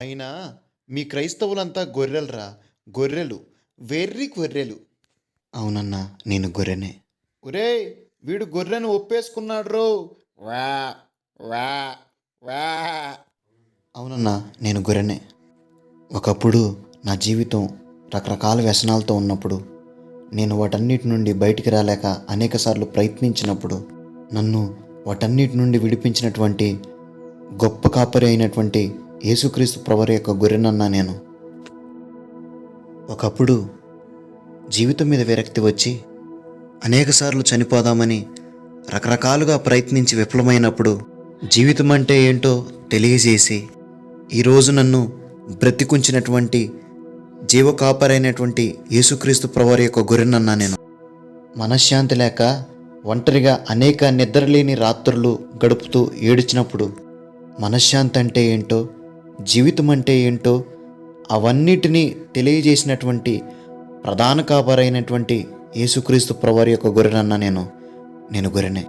అయినా మీ క్రైస్తవులంతా గొర్రెలరా? గొర్రెలు. వెర్రి గొర్రెలు. అవునన్నా నేను గొర్రెనే. ఒరే వీడు గొర్రెను ఒప్పేసుకున్నాడు రో వా వా వా. అవునన్నా నేను గొర్రెనే. ఒకప్పుడు నా జీవితం రకరకాల వ్యసనాలతో ఉన్నప్పుడు నేను వాటన్నిటి నుండి బయటికి రాలేక అనేకసార్లు ప్రయత్నించినప్పుడు నన్ను వాటన్నిటి నుండి విడిపించినటువంటి గొప్ప కాపరి అయినటువంటి యేసుక్రీస్తు ప్రవర్ యొక్క గొర్రెనన్నా నేను. ఒకప్పుడు జీవితం మీద విరక్తి వచ్చి అనేకసార్లు చనిపోదామని రకరకాలుగా ప్రయత్నించి విఫలమైనప్పుడు జీవితం అంటే ఏంటో తెలియజేసి ఈరోజు నన్ను బ్రతికుంచినటువంటి జీవకాపరైనటువంటి యేసుక్రీస్తు ప్రవర్ యొక్క గురినన్నా నేను. మనశ్శాంతి లేక ఒంటరిగా అనేక నిద్రలేని రాత్రులు గడుపుతూ ఏడిచినప్పుడు మనశ్శాంతి అంటే ఏంటో జీవితం అంటే ఏంటో అవన్నిటినీ తెలియజేసినటువంటి ప్రధాన కాపరైనటువంటి యేసుక్రీస్తు ప్రవారి యొక్క గొర్రెనన్నా నేను. నేను గొర్రెనే.